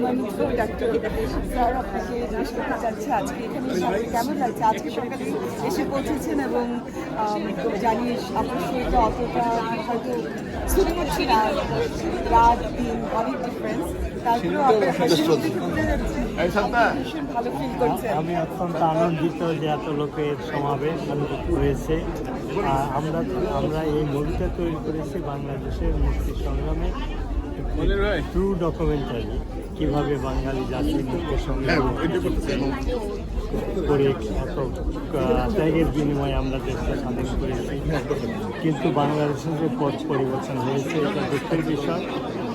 আমার doctor sir আপনাকে জিজ্ঞেস করতে চাচ্ছি আজকে এখানে এসে কেমন লাগছে? আজকে সকালে এসে পৌঁছেছেন এবং আম, জানি আপনার শরীরটা অতটা হয়তো শুরু করছি না। রাত দিন অনেক ডিফারেন্স তারপরেও আপনার হাসি ভালো ফিল করছেন। আমি অত্যন্ত আনন্দিত যে এত লোকের সমাবেশ হয়েছে। আর আমরা আমরা এই মুভিটা তৈরি করেছি বাংলাদেশের মুক্তি সংগ্রামে। ট্রু ডকুমেন্টারি কীভাবে বাঙালি জাতির সংগ্রাম করে এত ত্যাগের বিনিময়ে আমরা দেশকে স্বাধীন করেছি। কিন্তু বাংলাদেশের যে পথ পরিবর্তন হয়েছে এটা দুঃখের বিষয়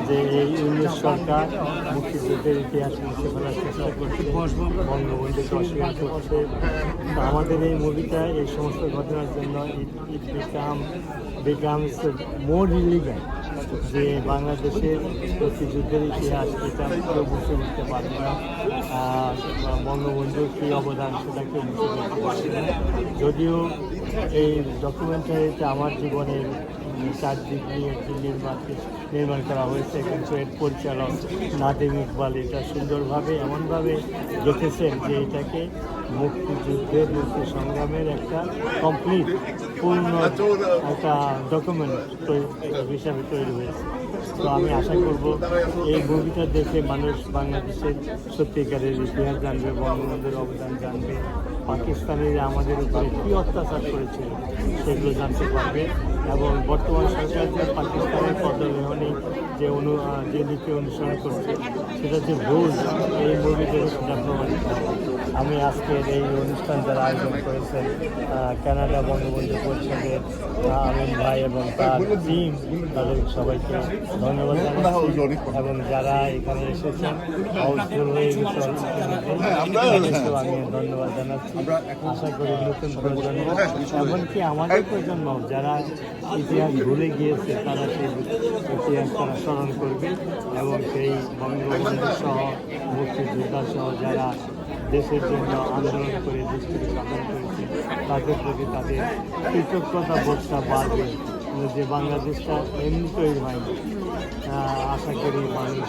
যে এই ইংরেজ সরকার মুক্তিযুদ্ধের ইতিহাস মুছে ফেলার চেষ্টা করছে বঙ্গবন্ধুকে অস্বীকার করছে। আমাদের এই মুভিটা এই সমস্ত ঘটনার জন্য it become becomes more relevant যে বাংলাদেশের মুক্তিযুদ্ধের ইতিহাস এটা কেউ বুঝতে উঠতে পারবে না। বঙ্গবন্ধুর কী অবদান সেটা কেউ বুঝতে উঠতে পারবে না। যদিও এই ডকুমেন্টারিতে আমার জীবনের চারদিক নিয়ে একটি নির্মাণ নির্মাণ করা হয়েছে, কিন্তু এর পরিচালক নাদিম ইকবাল এটা সুন্দরভাবে, এমনভাবে দেখেছেন যে এটাকে মুক্তিযুদ্ধের মুক্তি সংগ্রামের একটা কমপ্লিট পূর্ণ একটা ডকুমেন্ট হিসাবে তৈরি হয়েছে। তো আমি আশা করব এই মুভিটা দেখে মানুষ বাংলাদেশের সত্যিকারের ইতিহাস জানবে, বঙ্গবন্ধুর অবদান জানবে, পাকিস্তানিরা আমাদের উপরে কী অত্যাচার করেছিল সেগুলো জানতে পারবে এবং বর্তমান সরকার যে পাকিস্তানের পদলেহনে যে অনু যে নীতি অনুসরণ করছে, সেটা যে ভুল। এই মুভি দেখে সেটা প্রমাণিত আমি আজকের এই অনুষ্ঠান যারা আয়োজন করেছেন কানাডা বঙ্গবন্ধু পরিষদের আমিন ভাই এবং তার টিম তাদের সবাইকে ধন্যবাদ জানাচ্ছি। এবং যারা এখানে এসেছেন হাউসফুল হয়ে গেছে আমি ধন্যবাদ জানাচ্ছি। আশা করি নতুন প্রজন্ম, এমনকি আমাদের প্রজন্ম যারা ইতিহাস ভুলে গিয়েছে, তারা সেই ইতিহাস তারা স্মরণ করবে এবং সেই বঙ্গবন্ধু সহ মুক্তিযোদ্ধা সহ যারা দেশের জন্য আন্দোলন করে দেশকে স্বাধীন করেছে, তাদের প্রতি তাদের কৃতজ্ঞতা বোধটা বাড়বে। যে বাংলাদেশটা এমনি তৈরি হয়নি আশা করি মানুষ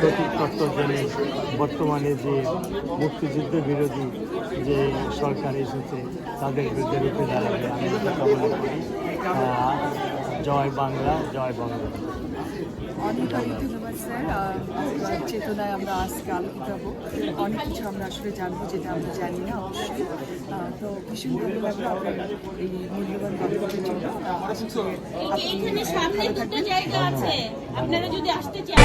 সঠিক তত্ত্ব জেনে বর্তমানে যে মুক্তিযুদ্ধ বিরোধী যে সরকার এসেছে, তাদের বিরুদ্ধে রুখে দাঁড়াবে, আমি কামনা করি। জয় বাংলা জয় বাংলা অনেক অনেক ধন্যবাদ স্যার। চেতনায় আমরা আজকে আলোকিত হব। অনেক কিছু আমরা আসলে জানব যেটা আমরা জানি না অবশ্যই। তো ভীষণ ধন্যবাদ আপনার এই মূল্যবান বক্তব্যের জন্য। আপনি ভালো থাকবেন। আপনারা যদি আসতে চান।